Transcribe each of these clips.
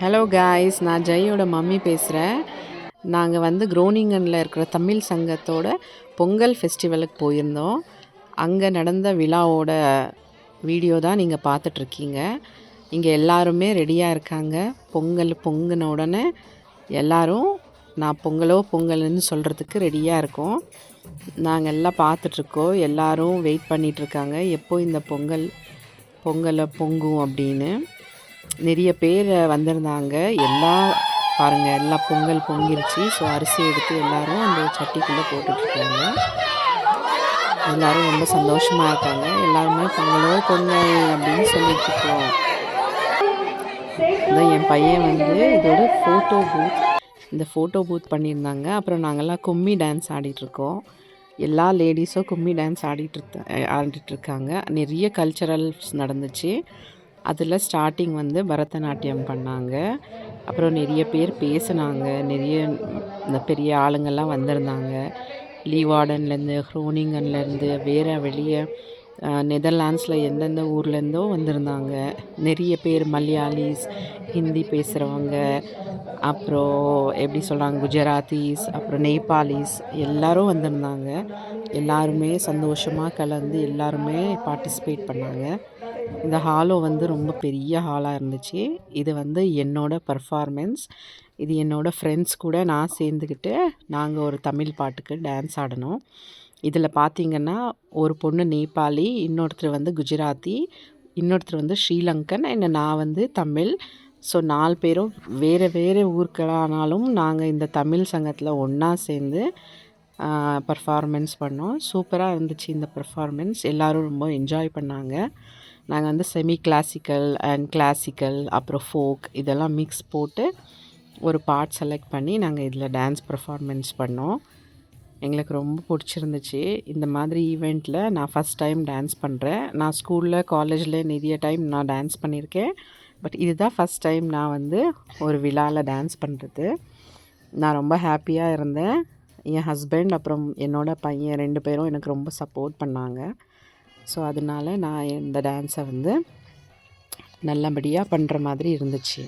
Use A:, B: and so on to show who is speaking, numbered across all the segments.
A: Hello guys நான் ஜெயோட mummy பேசுகிறேன் நாங்கள் வந்து குரோனிங்கனில் இருக்கிற தமிழ் சங்கத்தோட பொங்கல் ஃபெஸ்டிவலுக்கு போயிருந்தோம். அங்கே நடந்த விழாவோட வீடியோ தான் நீங்கள் பார்த்துட்ருக்கீங்க. இங்கே எல்லாருமே ரெடியாக இருக்காங்க. பொங்கல் பொங்கின உடனே எல்லோரும் நான் பொங்கலோ பொங்கல்னு சொல்கிறதுக்கு ரெடியாக இருக்கோம். நாங்கள் எல்லாம் பார்த்துட்ருக்கோம். எல்லோரும் வெயிட் பண்ணிகிட்ருக்காங்க எப்போ இந்த பொங்கல் பொங்கலை பொங்கும் அப்படின்னு. நிறைய பேர் வந்திருந்தாங்க. எல்லாம் பாருங்கள் எல்லாம் பொங்கல் பொங்கிருச்சு. ஸோ அரிசி எடுத்து எல்லோரும் அந்த சட்டிக்குள்ளே போட்டுட்ருக்காங்க. எல்லோரும் ரொம்ப சந்தோஷமாக இருக்காங்க. எல்லாருமே பொங்கலோ பொங்கல் அப்படின்னு சொல்லிட்டு இருக்கோம் இதான் என் பையன் வந்து இதோட ஃபோட்டோ பூத் இந்த ஃபோட்டோ பூத் பண்ணியிருந்தாங்க. அப்புறம் நாங்கள்லாம் கும்மி டான்ஸ் ஆடிட்டுருக்கோம் எல்லா லேடிஸும் கும்மி டான்ஸ் ஆடிட்டு ஆடிட்டுருக்காங்க நிறைய கல்ச்சரல்ஸ் நடந்துச்சு. அதில் ஸ்டார்டிங் வந்து பரதநாட்டியம் பண்ணாங்க. அப்புறம் நிறைய பேர் பேசினாங்க. நிறைய இந்த பெரிய ஆளுங்கள்லாம் வந்திருந்தாங்க. லீவார்டன்லேருந்து ஹ்ரோனிங்கன்லேருந்து வேறு வெளியே நெதர்லாண்ட்ஸில் எந்தெந்த ஊர்லேருந்தோ வந்திருந்தாங்க. நிறைய பேர் மலையாளிஸ் ஹிந்தி பேசுகிறவங்க அப்புறம் எப்படி சொல்கிறாங்க குஜராத்தீஸ் அப்புறம் நேபாளிஸ் எல்லோரும் வந்திருந்தாங்க. எல்லாருமே சந்தோஷமாக கலந்து எல்லாருமே பார்ட்டிசிபேட் பண்ணாங்க. இந்த ஹாலும் வந்து ரொம்ப பெரிய ஹாலாக இருந்துச்சு. இது வந்து என்னோடய பர்ஃபார்மென்ஸ் இது என்னோடய ஃப்ரெண்ட்ஸ் கூட நான் சேர்ந்துக்கிட்டு நாங்கள் ஒரு தமிழ் பாட்டுக்கு டான்ஸ் ஆடினோம் இதில் பார்த்திங்கன்னா ஒரு பொண்ணு நேபாளி இன்னொருத்தர் வந்து குஜராத்தி இன்னொருத்தர் வந்து ஸ்ரீலங்கன் என்ன நான் வந்து தமிழ். ஸோ நாலு பேரும் வேறு வேறு ஊர்களானாலும் நாங்கள் இந்த தமிழ் சங்கத்தில் ஒன்றா சேர்ந்து பர்ஃபார்மென்ஸ் பண்ணோம். சூப்பராக இருந்துச்சு இந்த பர்ஃபார்மென்ஸ் எல்லோரும் ரொம்ப என்ஜாய் பண்ணாங்க. நாங்கள் வந்து செமி கிளாசிக்கல் அண்ட் கிளாசிக்கல் அப்புறம் ஃபோக் இதெல்லாம் மிக்ஸ் போட்டு ஒரு பார்ட் செலக்ட் பண்ணி நாங்கள் இதில் டான்ஸ் பர்ஃபார்மென்ஸ் பண்ணோம். எங்களுக்கு ரொம்ப பிடிச்சிருந்துச்சு. இந்த மாதிரி ஈவெண்ட்டில் நான் ஃபஸ்ட் டைம் டான்ஸ் பண்ணுறேன் நான் ஸ்கூலில் காலேஜில் நிறைய டைம் நான் டான்ஸ் பண்ணியிருக்கேன் பட் இதுதான் ஃபஸ்ட் டைம் நான் வந்து ஒரு விழாவில் டான்ஸ் பண்ணுறது நான் ரொம்ப ஹாப்பியாக இருந்தேன். என் ஹஸ்பண்ட் அப்புறம் என்னோடய பையன் ரெண்டு பேரும் எனக்கு ரொம்ப சப்போர்ட் பண்ணாங்க. ஸோ அதனால நான் இந்த டான்ஸை வந்து நல்லபடியாக பண்ணுற மாதிரி இருந்துச்சு.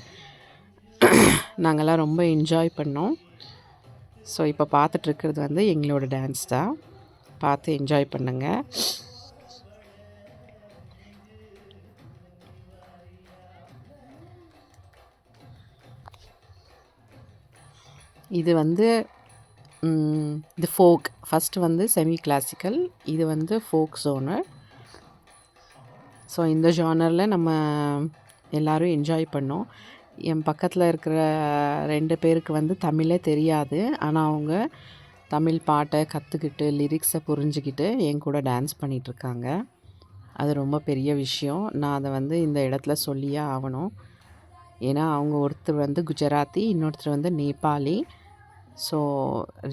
A: நாங்கள்லாம் ரொம்ப என்ஜாய் பண்ணோம். ஸோ இப்போ பார்த்துட்ருக்கிறது வந்து எங்களோட டான்ஸ் தான். பார்த்து என்ஜாய் பண்ணுங்கள் இது வந்து இது ஃபோக் ஃபஸ்ட்டு வந்து செமி கிளாசிக்கல் இது வந்து ஃபோக் ஜோனு ஸோ இந்த ஜானரில் நம்ம எல்லோரும் என்ஜாய் பண்ணோம். என் பக்கத்தில் இருக்கிற ரெண்டு பேருக்கு வந்து தமிழே தெரியாது. ஆனால் அவங்க தமிழ் பாட்டை கற்றுக்கிட்டு லிரிக்ஸை புரிஞ்சுக்கிட்டு என் கூட டான்ஸ் பண்ணிகிட்ருக்காங்க அது ரொம்ப பெரிய விஷயம். நான் அதை வந்து இந்த இடத்துல சொல்லியே ஆகணும். ஏன்னா அவங்க ஒருத்தர் வந்து குஜராத்தி இன்னொருத்தர் வந்து Nepali. So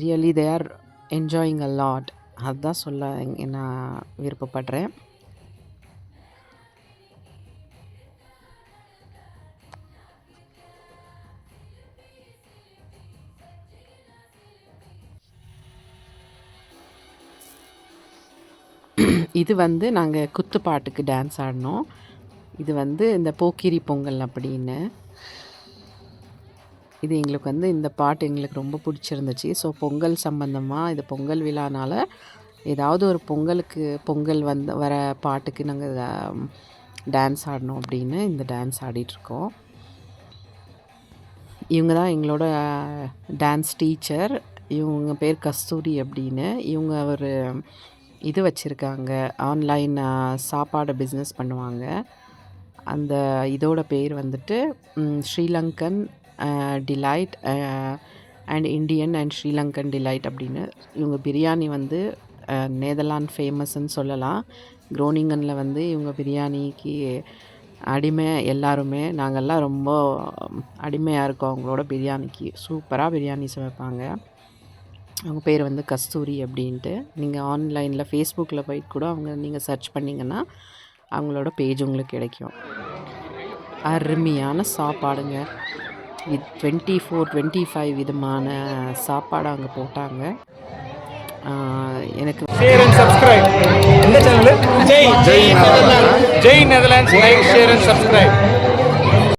A: really they are enjoying a lot அதுதான் சொல்ல நான் விருப்பப்படுறேன். இது வந்து நாங்கள் குத்து பாட்டுக்கு டான்ஸ் ஆடினோம் இது வந்து இந்த போக்கிரி பொங்கல் அப்படின்னு. இது எங்களுக்கு வந்து இந்த பாட்டு எங்களுக்கு ரொம்ப பிடிச்சிருந்துச்சு. ஸோ பொங்கல் சம்மந்தமாக இது பொங்கல் விழானால் ஏதாவது ஒரு பொங்கலுக்கு பொங்கல் வந்து வர பாட்டுக்கு நாங்கள் டான்ஸ் ஆடணும் அப்படின்னு இந்த டான்ஸ் ஆடிட்டுருக்கோம் இவங்க தான் எங்களோட டான்ஸ் டீச்சர் இவங்க பேர் கஸ்தூரி அப்படின்னு. இவங்க ஒரு இது வச்சுருக்காங்க. ஆன்லைன் சாப்பாடு பிஸ்னஸ் பண்ணுவாங்க. அந்த இதோட பேர் வந்துட்டு Sri Lankan delight and Indian and Sri Lankan delight அப்படின்னு. இவங்க பிரியாணி வந்து நேதர்லாண்ட் ஃபேமஸ்ன்னு சொல்லலாம். குரோனிங்கனில் வந்து இவங்க பிரியாணிக்கு அடிமை எல்லாருமே. நாங்கள்லாம் ரொம்ப அடிமையாக இருக்கோம் அவங்களோட பிரியாணிக்கு. சூப்பராக பிரியாணி சமைப்பாங்க. அவங்க பேர் வந்து கஸ்தூரி அப்படின்ட்டு. நீங்கள் ஆன்லைனில் ஃபேஸ்புக்கில் போயிட்டு கூட அவங்க நீங்கள் சர்ச் பண்ணிங்கன்னா அவங்களோட பேஜ் உங்களுக்கு கிடைக்கும். அருமையான சாப்பாடுங்க. With twenty four twenty five விதமான சாப்பாடு அங்கே போட்டாங்க. எனக்கு
B: ஷேர் அண்ட் சப்ஸ்கிரைப் எந்த channel Jai Jai Netherlands Jai Netherlands like share and subscribe